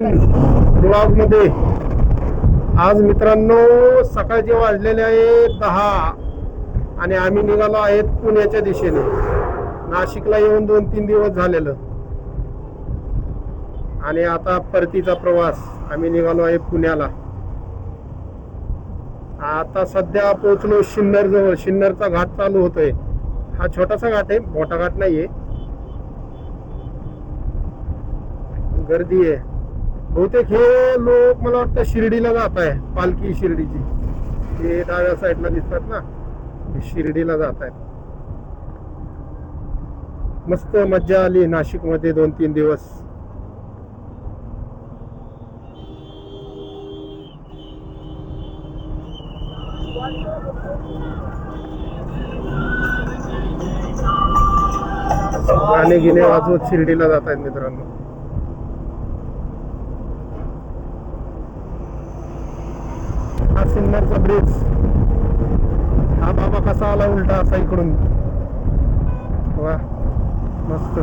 ब्लॉगमध्ये आज मित्रांनो सकाळचे वाजलेले आहेत दहा आणि आम्ही निघालो आहेत पुण्याच्या दिशेने. नाशिकला येऊन दोन तीन दिवस झालेलं. आणि आता परतीचा प्रवास. आम्ही निघालो आहे पुण्याला. आता सध्या पोहोचलो शिन्नर जवळ शिन्नरचा घाट चालू होतोय. हा छोटासा घाट आहे मोठा घाट नाहीये. गर्दी आहे. बहुतेक हे लोक मला वाटतं शिर्डीला जात आहे पालखी शिर्डीची. हे डाव्या साईडला दिसतात ना. शिर्डीला जात आहेत. मस्त मज्जा आली नाशिकमध्ये दोन तीन दिवस. गाणे गिणे वाजवत शिर्डीला जात आहेत मित्रांनो. हा ब्रिज. हा बाबा कसा आला उलटा असा इकडून. वा मस्त.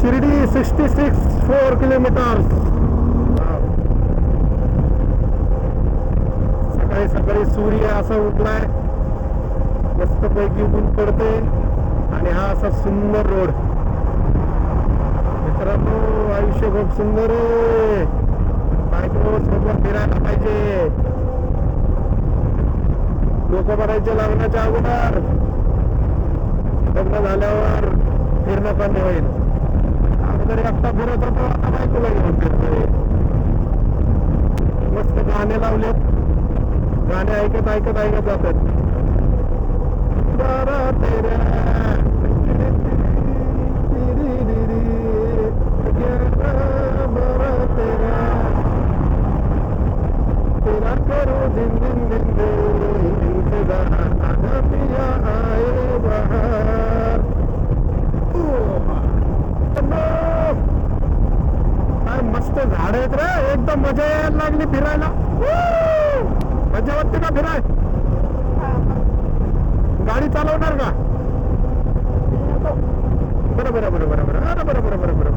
Shirdi sixty six four kilometre सकाळी सकाळी सूर्य असा उठलाय. मस्त पैकी ऊन पडते आणि हा असा सुंदर रोड मित्रांनो आयुष्य खूप सुंदर आहे. बायको सोबत फिरायला पाहिजे लोक बनायचे लग्नाच्या अगोदर लग्न झाल्यावर फिरणं कमी होईल अगोदर एकटा फिरत होतो आता बायकोला घेऊन फिरतोय मस्त गाणे लावलेत गाणे ऐकत ऐकत ऐकत जातात बरं तेरा करो दिन दिन दिन दिन इंतजार आजा पिया आए बहार मस्त झाड आहेत रे. एकदम मजा यायला लागली फिरायला. मजा वाटते का फिराय? गाडी चालवणार का? बरं बरं बरं बरं बरं. अरे बरं बरं बरं बरं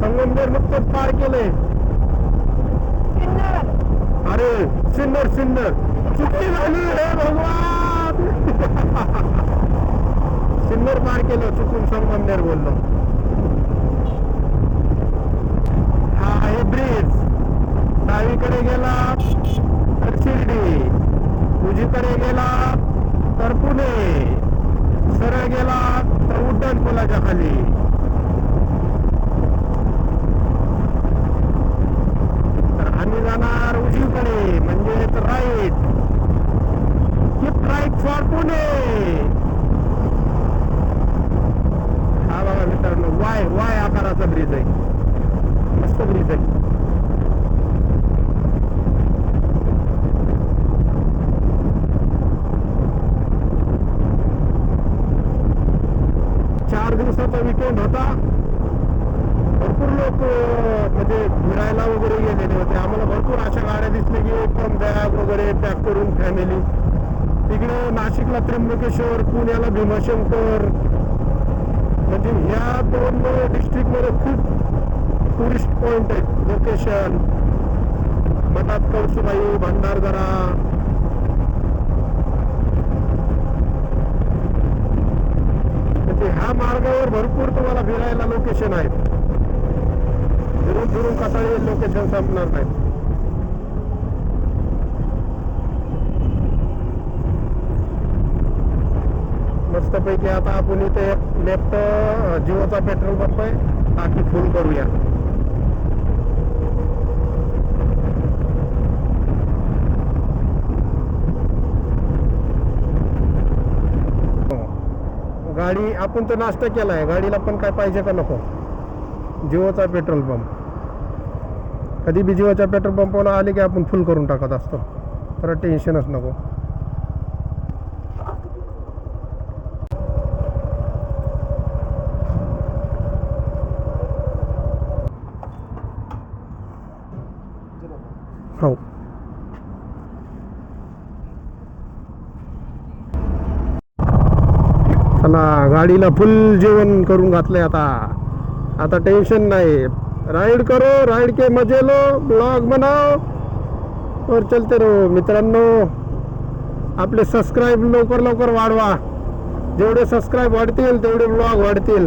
संगमनेर नुकतंच पार केलंय. अरे सिन्नर सिन्नर. चुकी झाली रे भगवान. सिन्नर पार केलं चुकून संगमनेर बोललो. हा आहे ब्रिज. डावीकडे गेला तर शिर्डी. उजीकडे गेला तर पुणे. सरळ गेला तर उड्डाण पुलाच्या खाली तर आम्ही जाणार उजवीकडे म्हणजे right keep right for Pune. हा बघा मित्रांनो वाय वाय आकाराचा ब्रिज आहे. मस्त ब्रिज आहे चार दिवसाचा विकेंड होता भरपूर लोक म्हणजे फिरायला वगैरे गेलेले होते आम्हाला भरपूर अशा गाड्या दिसल्या की एकदम बॅग वगैरे पॅक करून फॅमिली इकडं नाशिकला त्र्यंबकेश्वर पुण्याला भीमाशंकर. म्हणजे ह्या दोन डिस्ट्रिक्टमध्ये खूप टुरिस्ट पॉइंट आहेत. लोकेशन मठात कौसुबाई भंडारदरा म्हणजे ह्या मार्गावर भरपूर तुम्हाला फिरायला लोकेशन आहेत. फिरून फिरून कसाळी लोकेशन संपणार नाही मस्तपैकी आता आपण इथे लेफ्ट जिओचा पेट्रोल पंप आहे. टाकी फुल करूया. गाडी आपण तर नाश्ता केला आहे गाडीला पण काय पाहिजे का नको? जिओचा पेट्रोल पंप. कधी बी जिओच्या पेट्रोल पंपाला आले की आपण फुल करून टाकत असतो. तर टेन्शनच नको. हो चला गाडीला फुल जेवण करून घातलंय आता. आता टेन्शन नाही. राईड करो राईड के मजे लो ब्लॉग बनाओ. और चलते रहो मित्रांनो. आपले सबस्क्राईब लवकर लवकर वाढवा. जेवढे सबस्क्राईब वाढतील तेवढे ब्लॉग वाढतील.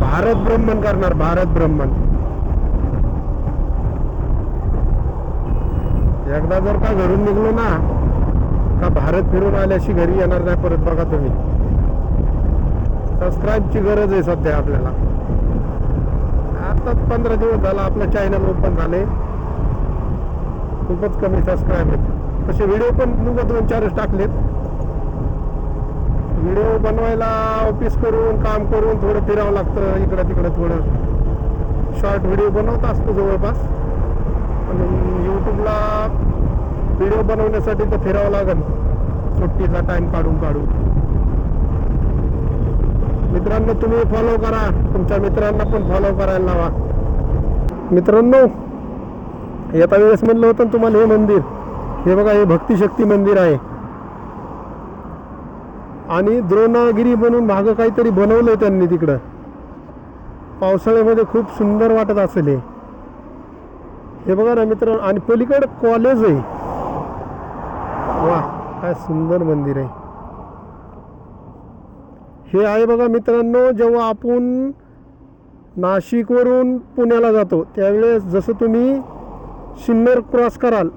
भारत ब्रह्मन करणार भारत ब्रह्मन एकदा जर का घरून निघलो ना का भारत फिरून आल्याशी घरी येणार नाही परत बघा तुम्ही. सबस्क्राईबची गरज आहे सध्या आपल्याला. आता पंधरा दिवस झाला आपलं चॅनल ओपन झाले खूपच कमी सबस्क्राईब आहेत. तसे व्हिडिओ पण नुका दोन चारच टाकलेत. व्हिडिओ बनवायला ऑफिस करून काम करून थोडं फिरावं लागतं इकडं तिकडं थोडं. शॉर्ट व्हिडिओ बनवत असतो जवळपास. पण यूट्यूबला व्हिडिओ बनवण्यासाठी तर फिरावं लागेल. सुट्टीचा टाइम काढून काढून. मित्रांनो तुम्ही फॉलो करा. तुमच्या मित्रांना पण फॉलो करायला लावा. मित्रांनो येता वेळेस म्हणलं होतं तुम्हाला हे मंदिर. हे बघा हे भक्तिशक्ती मंदिर आहे. आणि द्रोणागिरी बनवून मागं काहीतरी बनवलं त्यांनी तिकडं. पावसाळ्यामध्ये खूप सुंदर वाटत असेल हे. हे बघा ना मित्र आणि पलीकडे कॉलेज आहे. वा काय सुंदर मंदिर आहे. हे आहे बघा मित्रांनो जेव्हा आपण नाशिकवरून पुण्याला जातो त्यावेळेस जसं तुम्ही सिन्नर क्रॉस कराल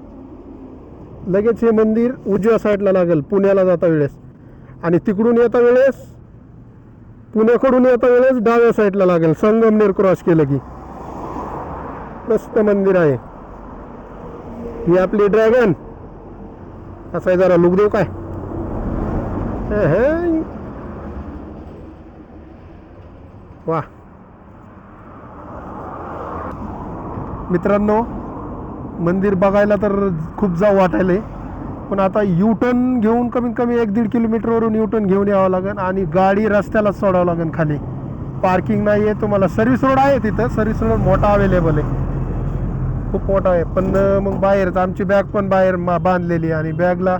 लगेच हे मंदिर उजव्या साईडला लागेल पुण्याला जाता वेळेस. आणि तिकडून येता वेळेस पुण्याकडून येता वेळेस डाव्या साईडला लागेल संगमनेर क्रॉस केलं की. प्रस्त मंदिर आहे. ही आपली ड्रॅगन. असं आहे जरा लुक देऊ काय? वा. मित्रांनो मंदिर बघायला तर खूप जाऊ वाटायलंय. पण आता यूटर्न घेऊन कमीत कमी एक दीड किलोमीटरवरून यू टर्न घेऊन यावं लागेल आणि गाडी रस्त्यालाच सोडावं लागेल खाली. पार्किंग नाही आहे तुम्हाला सर्व्हिस रोड आहे तिथं. सर्व्हिस रोड मोठा अवेलेबल आहे. खूप मोठा आहे. पण मग बाहेरच आमची बॅग पण बाहेर बांधलेली आहे आणि बॅगला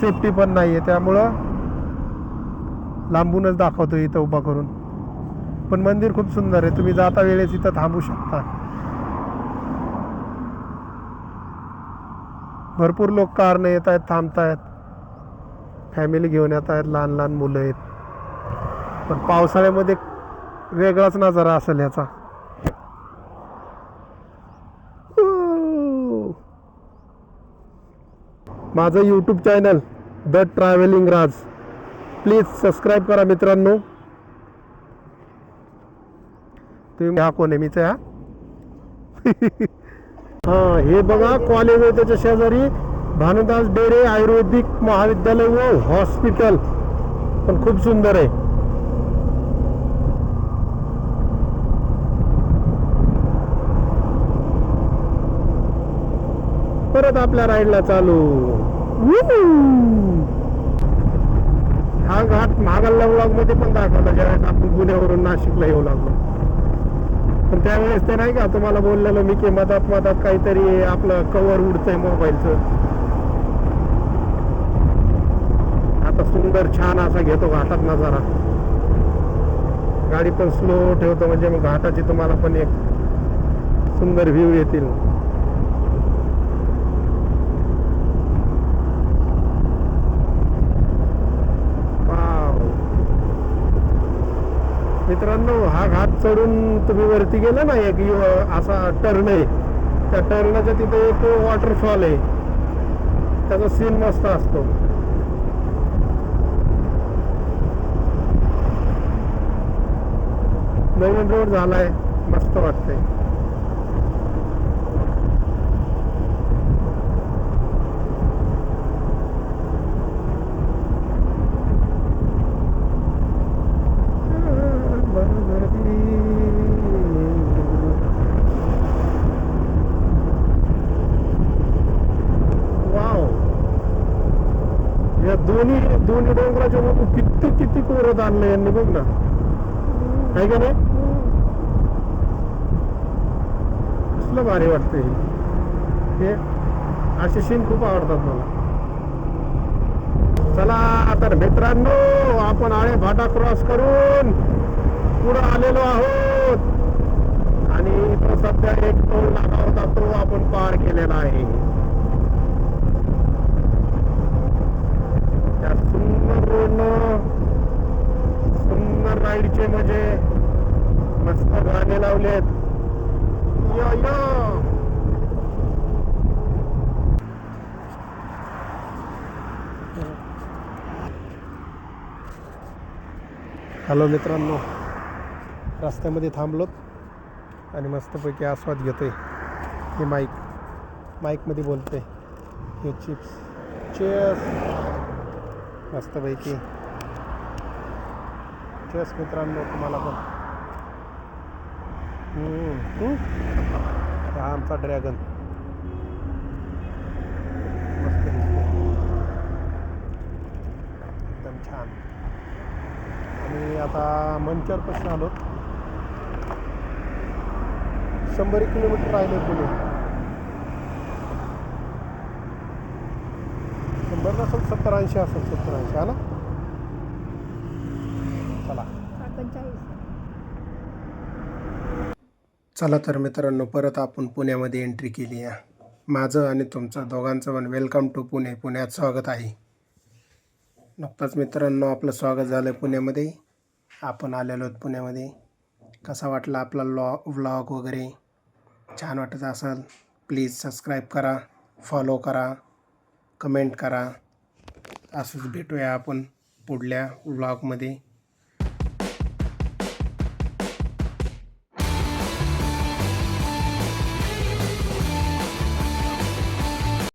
सेफ्टी पण नाही आहे त्यामुळं लांबूनच दाखवतो इथं उभा करून. पण मंदिर खूप सुंदर आहे. तुम्ही जाता वेळेस इथं थांबू शकता. भरपूर लोक कारनं येत आहेत थांबत आहेत फॅमिली घेऊन येत आहेत लहान लहान मुलं आहेत. पण पावसाळ्यामध्ये वेगळाच नजारा असेल याचा. माझं YouTube channel the travelling Raj please subscribe करा मित्रांनो. तुम्ही हा कोण आहे? मीच हा? हा हे बघा कॉलेज आहे त्याच्या शेजारी भानुदास डेरे आयुर्वेदिक महाविद्यालय व हॉस्पिटल पण खूप सुंदर आहे. परत आपल्या राईडला चालू. हा घाट महागल्ला ब्लॉगमध्ये पण दाखवला ज्यावेळेस आपण पुण्यावरून नाशिकला येऊ लागलो. पण त्यावेळेस ते नाही का तुम्हाला बोललेलं मी की मधात मधात काहीतरी आपलं कवर उडतंय मोबाईलचं आता सुंदर छान असा घेतो घाटात नजारा गाडी पण स्लो ठेवतो म्हणजे मग घाटाची तुम्हाला पण एक सुंदर व्ह्यू येतील वाव. मित्रांनो हा घाट चढून तुम्ही वरती गेला ना एक असा टर्न आहे. त्या टर्नाच्या तिथे एक वॉटरफॉल आहे. त्याचा सीन मस्त असतो. नवीन रोड झालाय. मस्त वाटतंय. वाव. या दोन्ही दोन्ही डोंगराच्या वरून किती किती कोरत आणलं यांनी बघ ना. आहे का नाही? कसलं भारी वाटतं हे. हे असे सीन खूप आवडतात मला. चला तर मित्रांनो आपण आळे भाटा क्रॉस करून पुढं आलेलो आहोत. आणि इथं सध्या एक टोल नाका होता तो आपण पार केलेला आहे. त्या सुंदर रोडनं सुंदर राईडचे म्हणजे मस्त गाणे लावलेत. या या. हॅलो मित्रांनो रस्त्यामध्ये थांबलोत आणि मस्तपैकी आस्वाद घेतोय. हे माईक माईकमध्ये बोलते हे चिप्स. चेस मस्तपैकी. चेस मित्रांनो तुम्हाला पण. हा आमचा ड्रॅगन. मस्त एकदम छान. आणि आता मंचरपासून आलो. शंभर एक किलोमीटर राहिले पुणे. शंभर नसेल सत्तर ऐंशी असेल सत्तर ऐंशी हा ना? चला. चला तर मित्रांनो परत आपण पुण्यामध्ये एंट्री केली आहे. माझं आणि तुमचं दोघांचं पण वेलकम टू पुणे. पुण्यात स्वागत आहे. नुकताच मित्रांनो आपलं स्वागत झालं पुण्यामध्ये. आपण आलेलो आहोत पुण्यामध्ये. कसा वाटला आपला लॉ व्लॉग वगैरे? छान वाटत असेल प्लीज सबस्क्राईब करा फॉलो करा कमेंट करा. असंच भेटूया आपण पुढल्या व्लॉगमध्ये